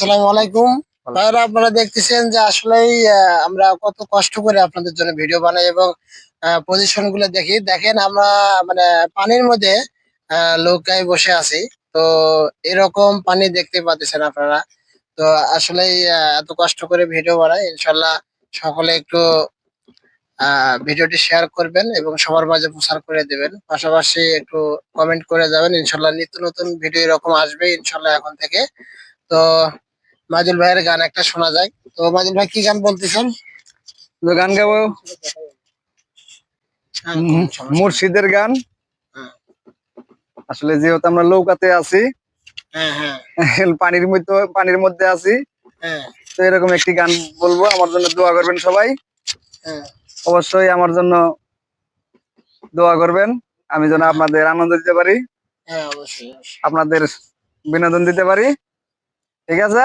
আসসালামু আলাইকুম। ভাইরা আপনারা দেখতেছেন যে আসলেই আমরা কত কষ্ট করে আপনাদের জন্য ভিডিও বানাই এবং পজিশনগুলো দেখি। দেখেন আমরা মানে পানির মধ্যে নৌকায় বসে আছি। তো এরকম পানি দেখতে পাচ্ছেন আপনারা। তো আসলেই এত কষ্ট করে ভিডিও বানাই। ইনশাল্লাহ সকলে একটু আহ, ভিডিওটি শেয়ার করবেন এবং সবার মাঝে প্রচার করে দেবেন। পাশাপাশি একটু কমেন্ট করে যাবেন। ইনশাল্লাহ নিত্য নতুন ভিডিও এরকম আসবে ইনশাল্লাহ এখন থেকে। তো মাজুল ভাইয়ের গান একটা শোনা যায়। তো মাজুল ভাই কি গান বলতেছেন? গান গাবো। হ্যাঁ। মুর্শিদের গান। হ্যাঁ। আসলে যেহেতু আমরা নৌকাতে আছি হ্যাঁ পানির মধ্যে পানির মধ্যে আছি তো এরকম একটি গান বলব। আমার জন্য দোয়া করবেন সবাই। হ্যাঁ। অবশ্যই আমার জন্য দোয়া করবেন। আমি যেন আপনাদের আনন্দ দিতে পারি হ্যাঁ। আপনাদের বিনোদন দিতে পারি। ঠিক আছে?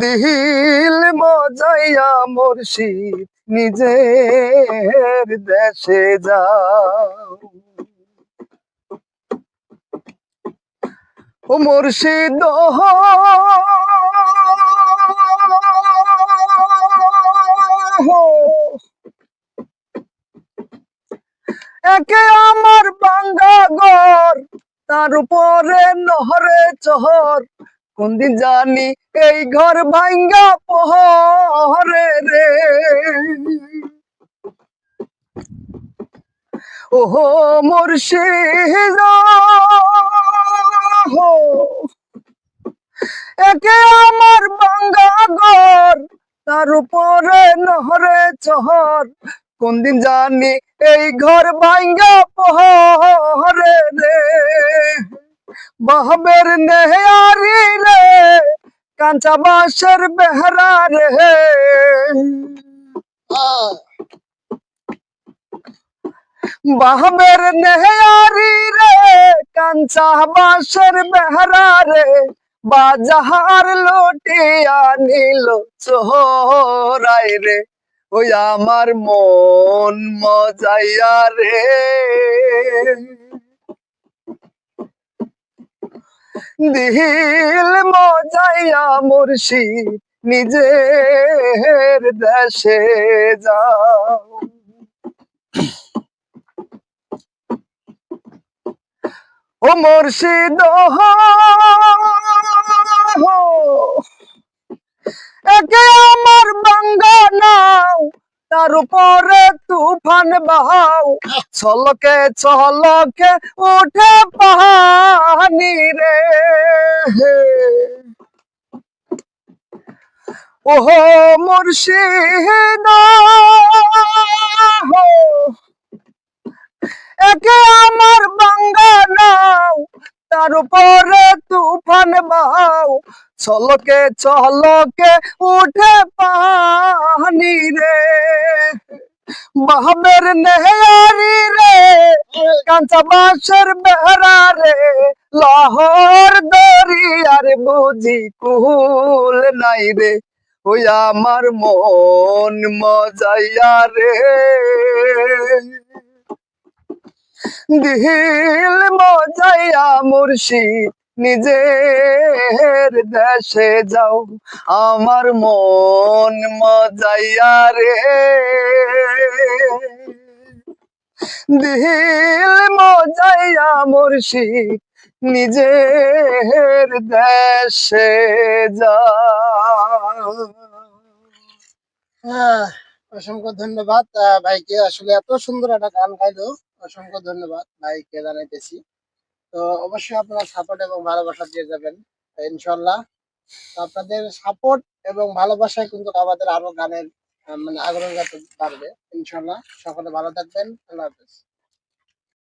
দিল মজাইয়া মুর্শিদ, নিজের দেশে যাও। ও মুর্শিদ, একে আমার ঘর তার উপরে নহরে চহর কোন দিন জানি এই ঘর ভাঙ্গা পহরে রে? ওহো মুর্শিদ একে আমার বাঙ্গা ঘর, তার উপরে নহরে চহর। কোন দিন জানি এই ঘর ভাঙ্গা পহরে রে? বাহবের নেহারি রে কাঁচা বাঁশের বেহরা রে। বাহবের নেহারি রে কাঁচা বাঁশের বেহরা রে। বাজার লুটিয়া নিল চোরাই রে, ওই আমার মন মজাইয়া রে। দিল মজাইয়া মুর্শিদ নিজের দেশে যাও। ও মুর্শিদ একে আমার বাঙ্গা নাও তার উপরে তুফান বাহাও, ছলকে ছলকে উঠে পাহানি রে। ওহো মুর্শিদ একে আমার বাঙ্গা নাও, তার উপরে তুফান বাহাও, ছলকে ছলকে উঠে পানি রে। বাহবের নেহারি রে কাঁচা বাঁশের বেহরা রে, লাহোর দরিয়ার বুঝি কুল নাই রে, ওই আমার মন মজাইয়া রে। দিল মজাইয়া মুর্শিদ নিজের দেশে যাও, আমার মন মজাইয়া রে। দিল মজাইয়া মুর্শিদ, নিজের দেশে যাও। অসংখ্য ধন্যবাদ। ভাইকে আসলে এত সুন্দর একটা গান গাইলো। অসংখ্য ধন্যবাদ ভাইকে জানাইতেছি। তো অবশ্যই আপনারা সাপোর্ট এবং ভালোবাসা দিয়ে যাবেন ইনশাল্লাহ আপনাদের সাপোর্ট এবং ভালোবাসায় কিন্তু আমাদের আরও গানের মানে আগ্রহ বাড়বে ইনশাল্লাহ সকলে ভালো থাকবেন, আল্লাহ হাফেজ।